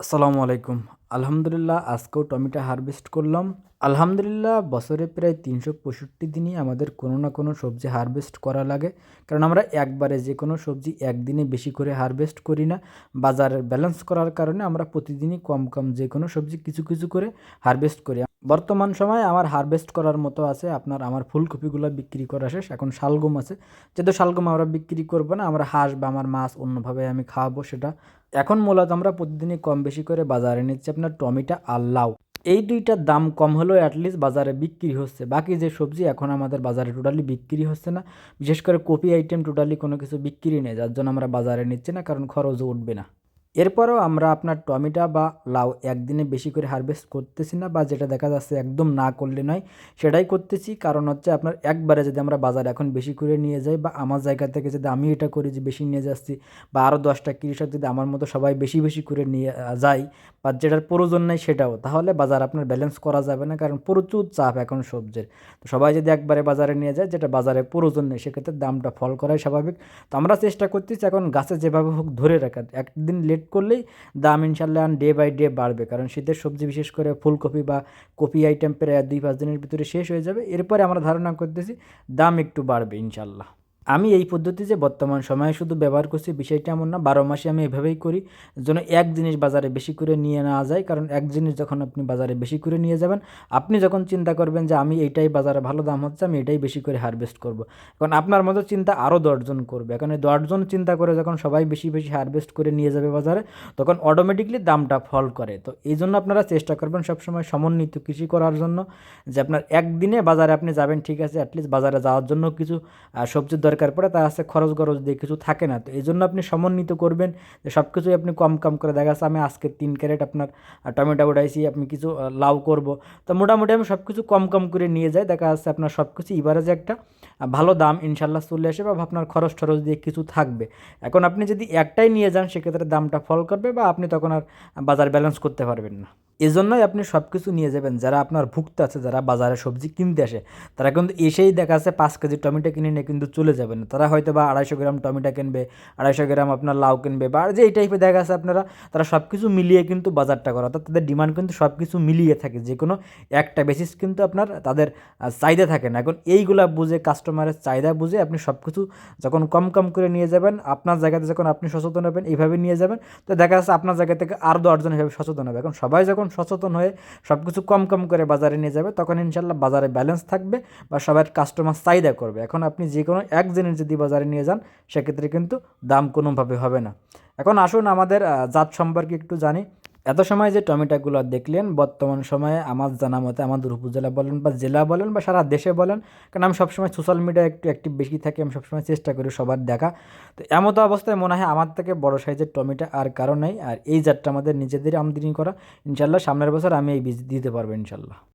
আসসালামু আলাইকুম। আলহামদুলিল্লাহ, আজকেও টমেটো হারভেস্ট করলাম। আলহামদুলিল্লাহ, বছরে প্রায় তিনশো পঁয়ষট্টি দিনই আমাদের কোনো না কোনো সবজি হারভেস্ট করা লাগে। কারণ আমরা একবারে যে কোনো সবজি একদিনে বেশি করে হারভেস্ট করি না। বাজারের ব্যালেন্স করার কারণে আমরা প্রতিদিনই কম কম যে কোনো সবজি কিছু কিছু করে হারভেস্ট করি। বর্তমান সময়ে আমার হারভেস্ট করার মতো আছে, আপনার আমার ফুলকপিগুলো বিক্রি করা শেষ, এখন শালগম আছে। যেহেতু শালগম আমরা বিক্রি করব না, আমরা হাঁস বা আমার মাছ অন্যভাবে আমি খাওয়াবো সেটা। এখন মূলত আমরা প্রতিদিনই কম বেশি করে বাজারে নিচ্ছি আপনার টমেটো আর লাউ। এই দুইটার দাম কম হলেও অ্যাটলিস্ট বাজারে বিক্রি হচ্ছে। বাকি যে সবজি এখন আমাদের বাজারে টোটালি বিক্রি হচ্ছে না। বিশেষ করে কপি আইটেম টোটালি কোনো কিছু বিক্রি নেই, যার জন্য আমরা বাজারে নিচ্ছি না, কারণ খরচও উঠবে না। এরপরও আমরা আপনার টমেটো বা লাউ একদিনে বেশি করে হারভেস্ট করতেছি না বা যেটা দেখা যাচ্ছে একদম না করলে নয়, সেটাই করতেছি। কারণ হচ্ছে আপনার একবারে যদি আমরা বাজারে এখন বেশি করে নিয়ে যাই বা আমার জায়গা থেকে যদি আমি এটা করি যে বেশি নিয়ে যাচ্ছি বা আরও দশটা কৃষক যদি আমার মতো সবাই বেশি বেশি করে নিয়ে যাই বা যেটার প্রয়োজন নেই সেটাও, তাহলে বাজার আপনার ব্যালেন্স করা যাবে না। কারণ প্রচুর চাপ এখন সবজির। তো সবাই যদি একবারে বাজারে নিয়ে যায় যেটা বাজারে প্রয়োজন নেই, সেক্ষেত্রে দামটা ফল করাই স্বাভাবিক। তো আমরা চেষ্টা করতেছি এখন গাছে যেভাবে হোক ধরে রাখার। একদিন লেট করলেই দাম ইনশাল্লাহ ডে বাই ডে বাড়বে। কারণ শীতের সবজি বিশেষ করে ফুলকপি বা কপি আইটেম প্রায় দুই, পাঁচ দিনের ভিতরে শেষ হয়ে যাবে। এরপরে আমরা ধারণা করতেছি দাম একটু বাড়বে ইনশাল্লাহ আমি এই পদ্ধতি যে বর্তমান সময়ে শুধু ব্যবহার করছি বিষয়টা এমন না, বারো মাসে আমি এভাবেই করি যেন এক জিনিস বাজারে বেশি করে নিয়ে নেওয়া যায়। কারণ এক জিনিস যখন আপনি বাজারে বেশি করে নিয়ে যাবেন, আপনি যখন চিন্তা করবেন যে আমি এইটাই বাজারে ভালো দাম হচ্ছে, আমি এটাই বেশি করে হারভেস্ট করব। এখন আপনার মতো চিন্তা আরও দশজন করবে। এখন এই দশজন চিন্তা করে যখন সবাই বেশি বেশি হারভেস্ট করে নিয়ে যাবে বাজারে, তখন অটোমেটিকলি দামটা ফল করে। তো এই জন্য আপনারা চেষ্টা করবেন সবসময় সমন্বিত কৃষি করার জন্য যে আপনার একদিনে বাজারে আপনি যাবেন, ঠিক আছে অ্যাটলিস্ট বাজারে যাওয়ার জন্য কিছু সবজির দরকার দরকার পড়ে, তা আছে খরচ গরচ দিয়ে কিছু থাকে না। তো এই জন্য আপনি সমন্বিত করবেন যে সব কিছুই আপনি কম কম করে। দেখা যাচ্ছে আমি আজকে তিন ক্যারেট আপনার টমেটো উঠাইছি, আপনি কিছু লাউ করব। তো মোটামুটি আমি সব কিছু কম কম করে নিয়ে যাই। দেখা যাচ্ছে আপনার সব কিছু যে একটা ভালো দাম ইনশাল্লাহ চলে আসে বা আপনার খরচ টরচ দিয়ে কিছু থাকবে। এখন আপনি যদি একটাই নিয়ে যান, সেক্ষেত্রে দামটা ফল করবে বা আপনি তখন আর বাজার ব্যালেন্স করতে পারবেন না। এজন্যই আপনি সব কিছু নিয়ে যাবেন। যারা আপনার ভুক্ত আছে, যারা বাজারে সবজি কিনতে আসে, তারা কিন্তু এসেই দেখা যাচ্ছে পাঁচ কেজি টমেটো কিনে নিয়ে কিন্তু চলে যাবেন। তারা হয়তো বা আড়াইশো গ্রাম টমেটো কিনবে, আড়াইশো গ্রাম আপনার লাউ কিনবে বা যে এই টাইপের দেখা যাচ্ছে আপনারা, তারা সব কিছু মিলিয়ে কিন্তু বাজারটা করে। অর্থাৎ তাদের ডিমান্ড কিন্তু সব কিছু মিলিয়ে থাকে। যে কোনো একটা বেসিস কিন্তু আপনার তাদের চাহিদা থাকে না। এখন এইগুলা বুঝে কাস্টমারের চাহিদা বুঝে আপনি সব কিছু যখন কম কম করে নিয়ে যাবেন, আপনার জায়গাতে যখন আপনি সচেতন হবেন, এইভাবে নিয়ে যাবেন, তো দেখা যাচ্ছে আপনার জায়গা থেকে আর দশজন এভাবে সচেতন হবে। এখন সবাই যখন সচেতন হয়ে সব কিছু কম কম করে বাজারে নিয়ে যাবে, তখন ইনশাল্লাহ বাজারে ব্যালেন্স থাকবে বা সবার কাস্টমার চাহিদা করবে। এখন আপনি যে কোনো এক জিনিস যদি বাজারে নিয়ে যান, সেক্ষেত্রে কিন্তু দাম কোনোভাবে হবে না। এখন আসুন আমাদের জাত সম্পর্কে একটু জানি। এত সময় যে টমেটোগুলো দেখলেন, বর্তমান সময়ে আমার জানা মতে আমাদের উপজেলা বলেন বা জেলা বলেন বা সারা দেশে বলেন, কারণ আমি সবসময় সোশ্যাল মিডিয়া একটু অ্যাক্টিভ বেশি থাকি, আমি সবসময় চেষ্টা করি সবার দেখা। তো এমতো অবস্থায় মনে হয় আমার থেকে বড়ো সাইজের টমেটো আর কারও নেই, আর এই জাতটা আমাদের নিজেদেরই আমদানি করা। ইনশাল্লাহ সামনের বছর আমি এই বীজ দিতে পারব ইনশাল্লাহ।